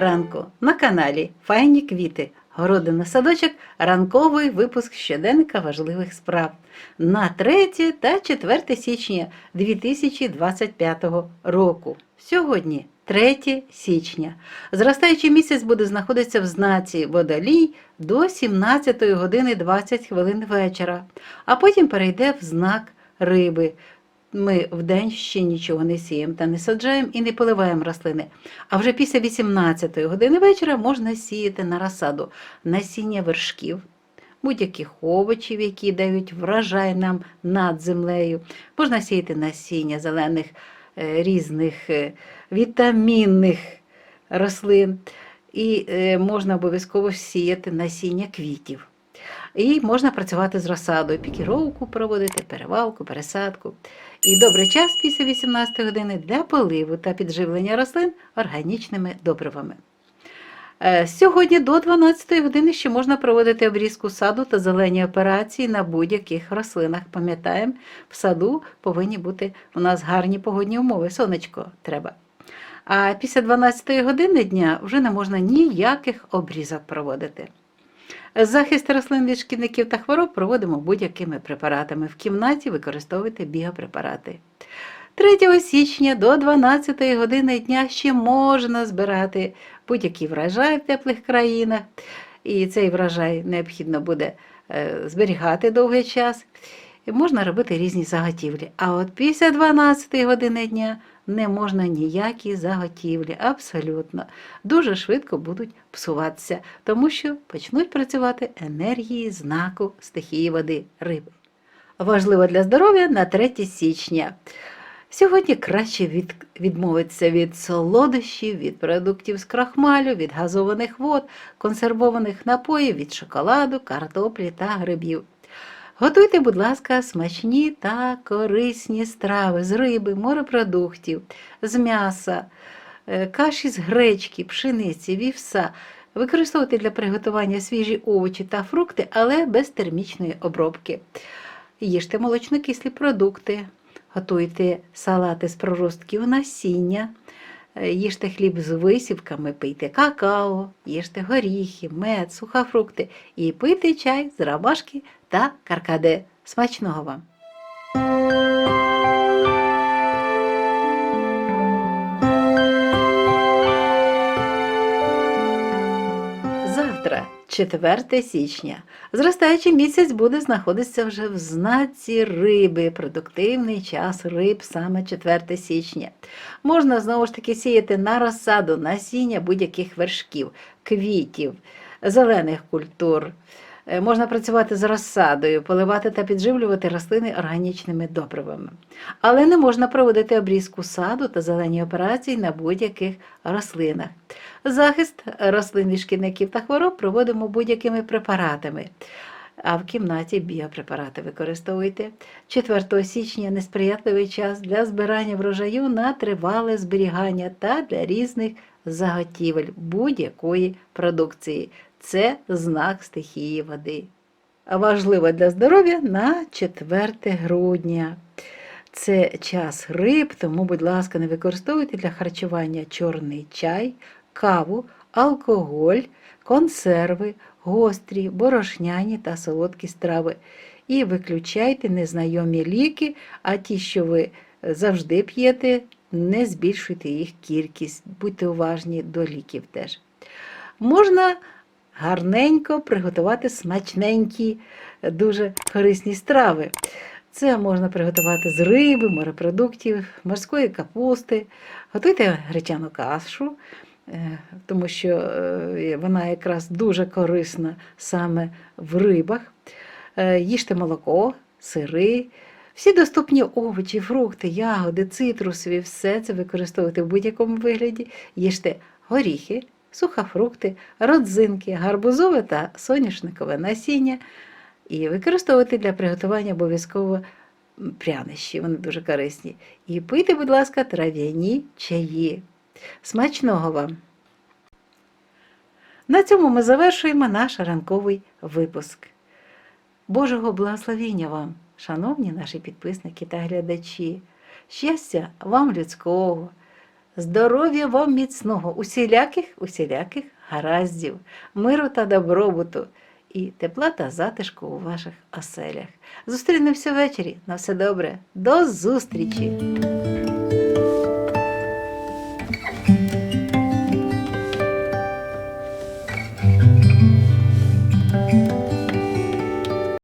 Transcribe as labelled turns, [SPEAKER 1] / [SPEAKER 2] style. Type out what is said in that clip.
[SPEAKER 1] ранку на каналі Файні квіти. Городина садочок, ранковий випуск щоденника важливих справ на 3 та 4 січня 2025 року. Сьогодні 3 січня. Зростаючий місяць буде знаходитися в знаці водолій до 17 години 20 хвилин вечора, а потім перейде в знак риби. Ми вдень ще нічого не сіємо та не саджаємо і не поливаємо рослини. А вже після 18 години вечора можна сіяти на розсаду насіння вершків, будь-яких овочів, які дають врожай нам над землею. Можна сіяти насіння зелених е, різних е, вітамінних рослин. І е, можна обов'язково сіяти насіння квітів. І можна працювати з розсадою, пікіровку проводити, перевалку, пересадку. І добрий час після 18 години для поливу та підживлення рослин органічними добривами. Е, Сьогодні до 12 години ще можна проводити обрізку саду та зелені операції на будь-яких рослинах. Пам'ятаємо, в саду повинні бути у нас гарні погодні умови, сонечко треба. А після 12 години дня вже не можна ніяких обрізок проводити. Захист рослин від шкідників та хвороб проводимо будь-якими препаратами. В кімнаті використовуйте біопрепарати. 3 січня до 12 години дня ще можна збирати будь-який врожай в теплих країнах, і цей врожай необхідно буде е, зберігати довгий час. Можна робити різні заготівлі. А от після 12 години дня не можна ніякі заготівлі, абсолютно. Дуже швидко будуть псуватися, тому що почнуть працювати енергії знаку стихії води риби. Важливо для здоров'я на 3 січня. Сьогодні краще від, відмовитися від солодощів, від продуктів з крахмалю, від газованих вод, консервованих напоїв, від шоколаду, картоплі та грибів. Готуйте, будь ласка, смачні та корисні страви з риби, морепродуктів, з м'яса, е, каші з гречки, пшениці, вівса. Використовуйте для приготування свіжі овочі та фрукти, але без термічної обробки. Їжте молочнокислі продукти, готуйте салати з проростків насіння, е, їжте хліб з висівками, пийте какао, їжте горіхи, мед, сухофрукти і пийте чай з ромашки та каркаде. Смачного вам! Завтра, 4 січня, зростаючий місяць буде знаходитися вже в знаці риби. Продуктивний час риб саме 4 січня. Можна знову ж таки сіяти на розсаду насіння будь-яких вершків, квітів, зелених культур. Е, Можна працювати з розсадою, поливати та підживлювати рослини органічними добривами. Але не можна проводити обрізку саду та зелені операції на будь-яких рослинах. Захист рослин від шкідників та хвороб проводимо будь-якими препаратами. А в кімнаті біопрепарати використовуйте. 4 січня несприятливий час для збирання врожаю на тривале зберігання та для різних заготівель будь-якої продукції. Це знак стихії води. Важливо для здоров'я на 4 грудня. Це час риб, тому, будь ласка, не використовуйте для харчування чорний чай, каву, алкоголь, консерви, гострі, борошняні та солодкі страви. І виключайте незнайомі ліки, а ті, що ви завжди п'єте, не збільшуйте їх кількість. Будьте уважні до ліків теж. Можна гарненько приготувати смачненькі, дуже корисні страви. Це можна приготувати з риби, морепродуктів, морської капусти. Готуйте гречану кашу, е, тому що е, вона якраз дуже корисна саме в рибах. Е, Їжте молоко, сири. Всі доступні овочі, фрукти, ягоди, цитрусові, все це використовуйте в будь-якому вигляді. Їжте горіхи, сухофрукти, родзинки, гарбузове та соняшникове насіння. І використовуйте для приготування обов'язково прянощі, вони дуже корисні. І пийте, будь ласка, трав'яні чаї. Смачного вам! На цьому ми завершуємо наш ранковий випуск. Божого благословіння вам, шановні наші підписники та глядачі, щастя вам людського, Здоров'я вам міцного, усіляких, усіляких гараздів, миру та добробуту і тепла та затишку у ваших оселях. Зустрінемося ввечері. На все добре. До зустрічі!